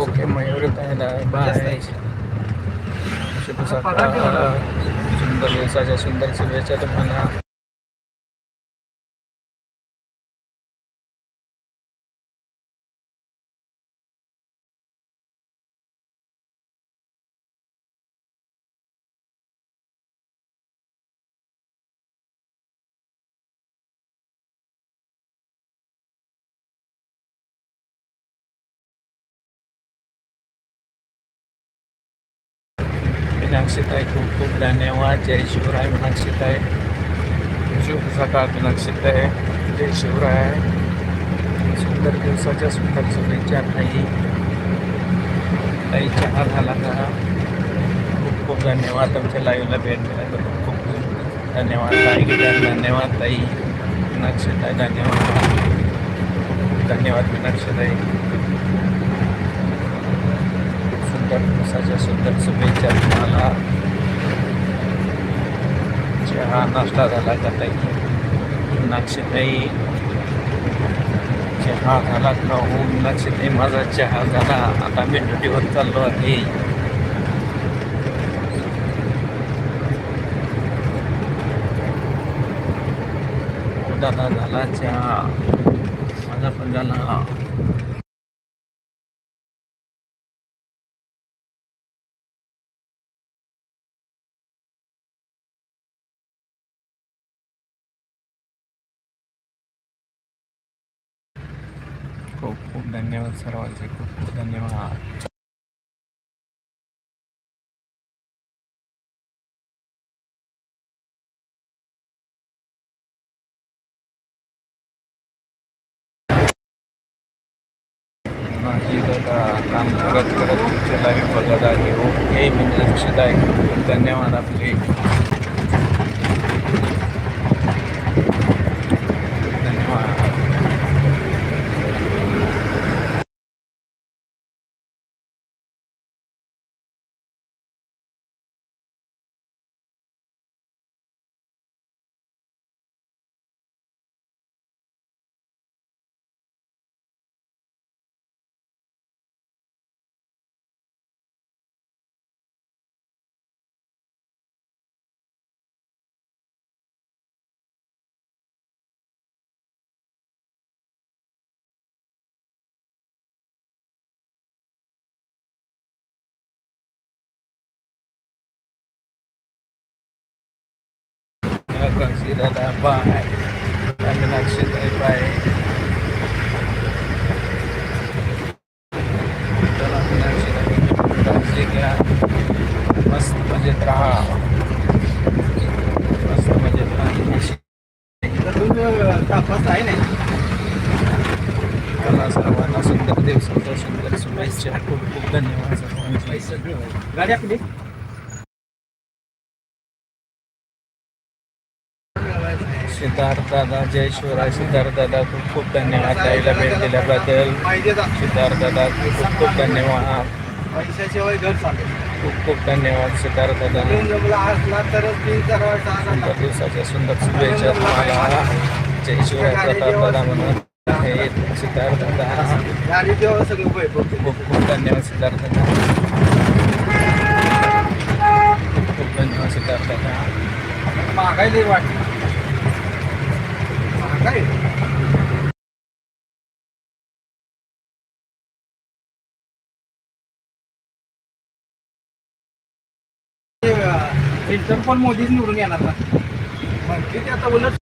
Okay Mayur bye. शुभ सकाळ सुंदर दिवसाच्या सुंदर शुभेच्छा तुम्हाला. मीनाक्षीताई खूप खूप धन्यवाद जय शिवराय मीनाक्षीताई शुभ सकाळ आहे जय शिवराय सुंदर दिवसाच्या सुंदर शुभेच्छा ताई ताई चहा झाला का खूप खूप धन्यवाद तुमच्या लाईव्हला भेट दिल्याबद्दल खूप खूप धन्यवाद ताई धन्यवाद ताई मीनाक्षीताई धन्यवाद धन्यवाद मीनाक्षीताई आहे दिवसाच्या सुंदर शुभेच्छा तुम्हाला. चहा नाश्ता झाला का ताई नाक्षीताई चहा झाला का? हो नाक्षीताई माझा चहा झाला. आता मी ड्युटीवर चाललो आहे. झाला चहा. माझा पण झाला. धन्यवाद सर्वांचे खूप खूप धन्यवाद. माझी दादा काम करत करत तुमचे लाईव्ह बघत आहे हो, ओके मी लक्षात आहे. धन्यवाद आपले. Consider that by and action by मस्त मजेत राहा मस्त मजेत राहा तापास आहे नाही सर्वांना सुंदर दिवसाचा सुंदर शुभेच्छा खूप खूप धन्यवाद. सगळं गाडी आपली सिद्धार्थ दादा जय शिवराय सिद्धार्थ दादा खूप खूप धन्यवाद ताईला भेट दिल्याबद्दल. पाहिजे सिद्धार्थ दादा खूप खूप धन्यवाद. खूप खूप धन्यवाद सिद्धार्थ दादा ट्रेन जमला असला तरच ती जरा सुंदर दिवसाच्या सुंदर शुभेच्छा तुम्हाला. जय शिवराय प्रताप दादा म्हणून. आहेत सिद्धार्थ दादा गाडी जेव्हा सगळं वय बघते खूप खूप धन्यवाद सिद्धार्थ दादा खूप खूप धन्यवाद सिद्धार्थ दादा महागाई फिल्टर पण मोदीच निवडून येणार ना. म्हणजे किती आता उलट